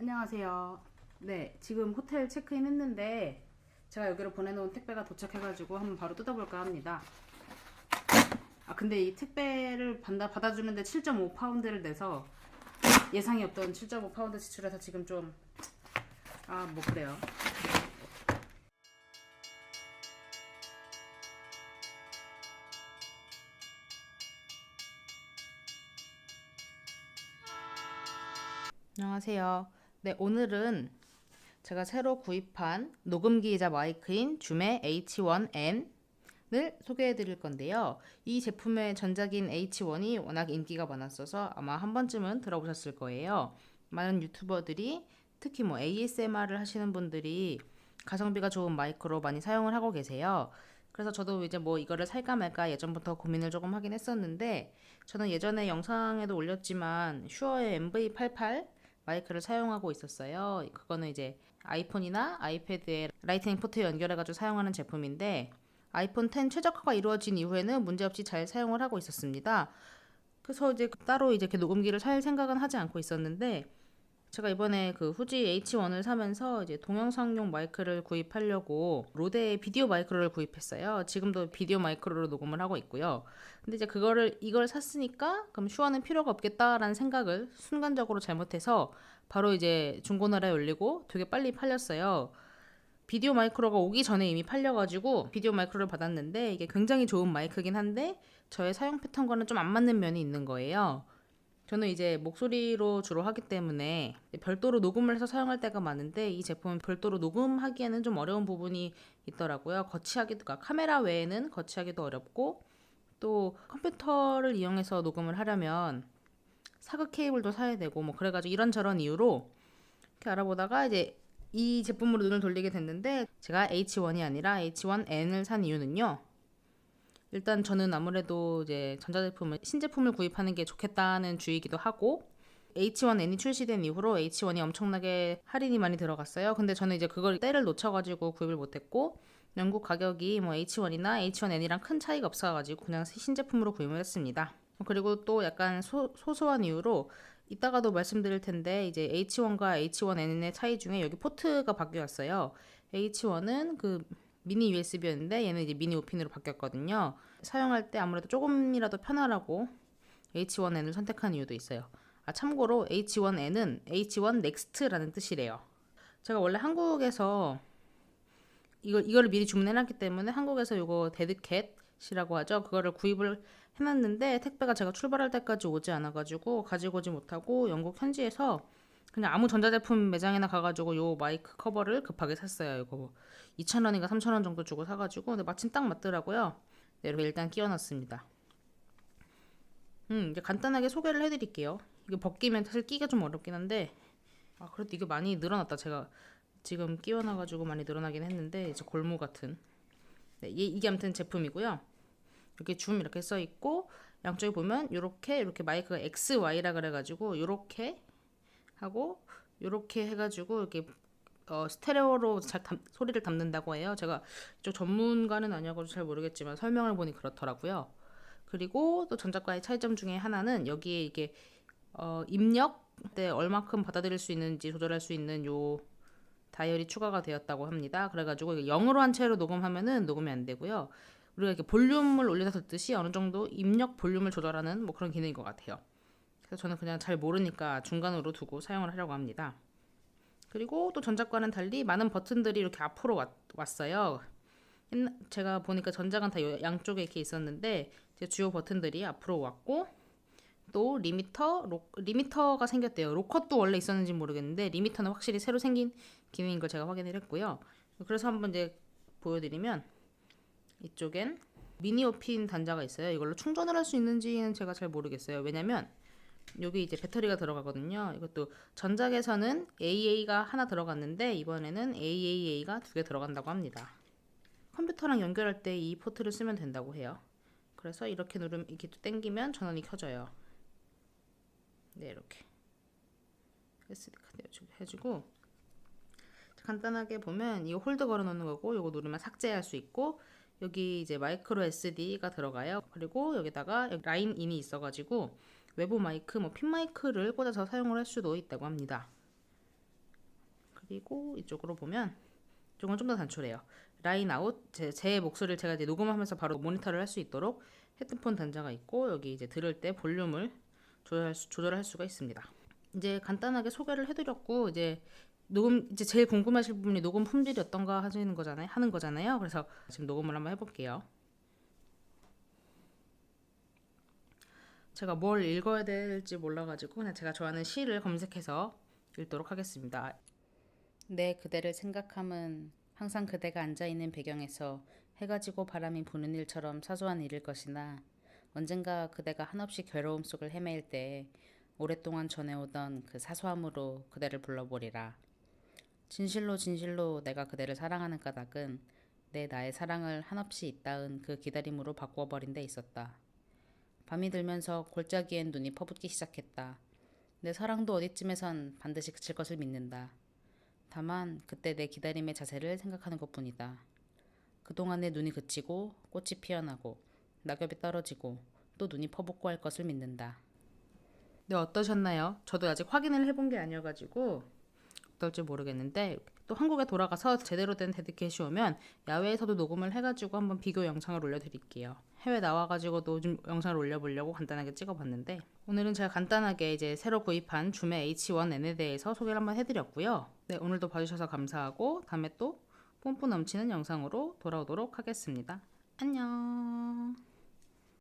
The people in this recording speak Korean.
안녕하세요. 네, 지금 호텔 체크인 했는데 제가 여기로 보내놓은 택배가 도착해가지고 한번 바로 뜯어볼까 합니다. 아, 근데 이 택배를 받아, 받아주는데 7.5파운드를 내서 예상이 없던 7.5파운드 지출해서 지금 좀, 아, 뭐 그래요. 안녕하세요. 네, 오늘은 제가 새로 구입한 녹음기이자 마이크인 줌의 H1N을 소개해 드릴 건데요. 이 제품의 전작인 H1이 워낙 인기가 많았어서 아마 한 번쯤은 들어보셨을 거예요. 많은 유튜버들이 특히 뭐 ASMR을 하시는 분들이 가성비가 좋은 마이크로 많이 사용을 하고 계세요. 그래서 저도 이제 뭐 이거를 살까 말까 예전부터 고민을 조금 하긴 했었는데 저는 예전에 영상에도 올렸지만 슈어의 MV88 마이크를 사용하고 있었어요. 그거는 이제 아이폰이나 아이패드에 라이트닝 포트 연결해가지고 사용하는 제품인데 아이폰 10 최적화가 이루어진 이후에는 문제없이 잘 사용을 하고 있었습니다. 그래서 이제 따로 이제 녹음기를 살 생각은 하지 않고 있었는데 제가 이번에 그 후지 H1을 사면서 이제 동영상용 마이크를 구입하려고 로데의 비디오 마이크를 구입했어요. 지금도 비디오 마이크로 녹음을 하고 있고요. 근데 이제 그거를 이걸 샀으니까 그럼 슈어는 필요가 없겠다라는 생각을 순간적으로 잘못해서 바로 이제 중고나라에 올리고 되게 빨리 팔렸어요. 비디오 마이크로가 오기 전에 이미 팔려가지고 비디오 마이크로를 받았는데 이게 굉장히 좋은 마이크긴 한데 저의 사용 패턴과는 좀 안 맞는 면이 있는 거예요. 저는 이제 목소리로 주로 하기 때문에 별도로 녹음을 해서 사용할 때가 많은데 이 제품은 별도로 녹음하기에는 좀 어려운 부분이 있더라고요. 거치하기도, 그러니까 카메라 외에는 거치하기도 어렵고 또 컴퓨터를 이용해서 녹음을 하려면 사극 케이블도 사야 되고 뭐 그래가지고 이런저런 이유로 이렇게 알아보다가 이제 이 제품으로 눈을 돌리게 됐는데 제가 H1이 아니라 H1N을 산 이유는요. 일단 저는 아무래도 이제 전자제품을 신제품을 구입하는 게 좋겠다는 주의이기도 하고 H1N이 출시된 이후로 H1이 엄청나게 할인이 많이 들어갔어요. 근데 저는 이제 그걸 때를 놓쳐가지고 구입을 못했고 영국 가격이 뭐 H1이나 H1N이랑 큰 차이가 없어가지고 그냥 신제품으로 구입을 했습니다. 그리고 또 약간 소, 소소한 이유로 이따가도 말씀드릴 텐데 이제 H1과 H1N의 차이 중에 여기 포트가 바뀌었어요. H1은 그 미니 USB였는데 얘는 이제 미니 오핀으로 바뀌었거든요. 사용할 때 아무래도 조금이라도 편하라고 H1N을 선택한 이유도 있어요. 아 참고로 H1N은 H1 Next라는 뜻이래요. 제가 원래 한국에서 이거 이거를 미리 주문해놨기 때문에 한국에서 이거 데드캣이라고 하죠. 그거를 구입을 해놨는데 택배가 제가 출발할 때까지 오지 않아가지고 가지고 오지 못하고 영국 현지에서 그냥 아무 전자제품 매장이나 가가지고 요 마이크 커버를 급하게 샀어요. 이거 2,000원인가 3,000원 정도 주고 사가지고 근데 마침 딱 맞더라고요. 네, 이렇게 일단 끼워놨습니다. 음, 이제 간단하게 소개를 해드릴게요. 이게 벗기면 사실 끼가 좀 어렵긴 한데 아 그래도 이게 많이 늘어났다. 제가 지금 끼워놔가지고 많이 늘어나긴 했는데 이제 골무 같은 네, 이, 이게 아무튼 제품이고요. 이렇게 줌 이렇게 써 있고 양쪽에 보면 이렇게 이렇게 마이크가 X, Y라 그래가지고 이렇게 하고 이렇게 해가지고 이렇게 어, 스테레오로 잘 담, 소리를 담는다고 해요. 제가 좀 전문가는 아니어서 잘 모르겠지만 설명을 보니 그렇더라고요. 그리고 또 전작과의 차이점 중에 하나는 여기에 이게 어, 입력 때 얼마큼 받아들일 수 있는지 조절할 수 있는 요 다이얼이 추가가 되었다고 합니다. 그래가지고 0으로 한 채로 녹음하면은 녹음이 안 되고요. 우리가 이렇게 볼륨을 올려서 듣듯이 어느 정도 입력 볼륨을 조절하는 뭐 그런 기능인 것 같아요. 그래서 저는 그냥 잘 모르니까 중간으로 두고 사용을 하려고 합니다. 그리고 또 전작과는 달리 많은 버튼들이 이렇게 앞으로 왔, 왔어요. 제가 보니까 전작은 다 양쪽에 이렇게 있었는데 제 주요 버튼들이 앞으로 왔고 또 리미터 로, 리미터가 생겼대요. 로컷도 원래 있었는지 모르겠는데 리미터는 확실히 새로 생긴 기능인 걸 제가 확인을 했고요. 그래서 한번 이제 보여드리면 이쪽엔 미니오핀 단자가 있어요. 이걸로 충전을 할 수 있는지는 제가 잘 모르겠어요. 왜냐면 여기 이제 배터리가 들어가거든요. 이것도 전작에서는 AA가 하나 들어갔는데 이번에는 AAA가 두 개 들어간다고 합니다. 컴퓨터랑 연결할 때 이 포트를 쓰면 된다고 해요. 그래서 이렇게 누르면 이렇게 당기면 전원이 켜져요. 네 이렇게 SD 카드 해주고 간단하게 보면 이거 홀드 걸어놓는 거고 이거 누르면 삭제할 수 있고 여기 이제 마이크로 SD가 들어가요. 그리고 여기다가 라인 인이 있어가지고 외부 마이크, 뭐 핀 마이크를 꽂아서 사용을 할 수도 있다고 합니다. 그리고 이쪽으로 보면 이쪽은 좀 더 단촐해요. 라인 아웃 제, 제 목소리를 제가 이제 녹음하면서 바로 모니터를 할 수 있도록 헤드폰 단자가 있고 여기 이제 들을 때 볼륨을 조절할, 수, 조절할 수가 있습니다. 이제 간단하게 소개를 해드렸고 이제 녹음 이제 제일 궁금하실 부분이 녹음 품질이 어떤가 하시는 거잖아요. 하는 거잖아요. 그래서 지금 녹음을 한번 해볼게요. 제가 뭘 읽어야 될지 몰라가지고 그냥 제가 좋아하는 시를 검색해서 읽도록 하겠습니다. 내 그대를 생각함은 항상 그대가 앉아있는 배경에서 해가 지고 바람이 부는 일처럼 사소한 일일 것이나 언젠가 그대가 한없이 괴로움 속을 헤매일 때 오랫동안 전해오던 그 사소함으로 그대를 불러보리라. 진실로 진실로 내가 그대를 사랑하는 까닭은 내 나의 사랑을 한없이 잇따은 그 기다림으로 바꾸어버린 데 있었다. 밤이 들면서 골짜기엔 눈이 퍼붓기 시작했다. 내 사랑도 어디쯤에선 반드시 그칠 것을 믿는다. 다만 그때 내 기다림의 자세를 생각하는 것뿐이다. 그동안 내 눈이 그치고 꽃이 피어나고 낙엽이 떨어지고 또 눈이 퍼붓고 할 것을 믿는다. 네 어떠셨나요? 저도 아직 확인을 해본 게 아니어가지고 어떨지 모르겠는데 또 한국에 돌아가서 제대로 된 데드캣이 오면 야외에서도 녹음을 해가지고 한번 비교 영상을 올려드릴게요. 해외 나와가지고도 좀 영상을 올려보려고 간단하게 찍어봤는데 오늘은 제가 간단하게 이제 새로 구입한 줌의 H1N에 대해서 소개를 한번 해드렸고요. 네 오늘도 봐주셔서 감사하고 다음에 또 뽐뿌 넘치는 영상으로 돌아오도록 하겠습니다. 안녕.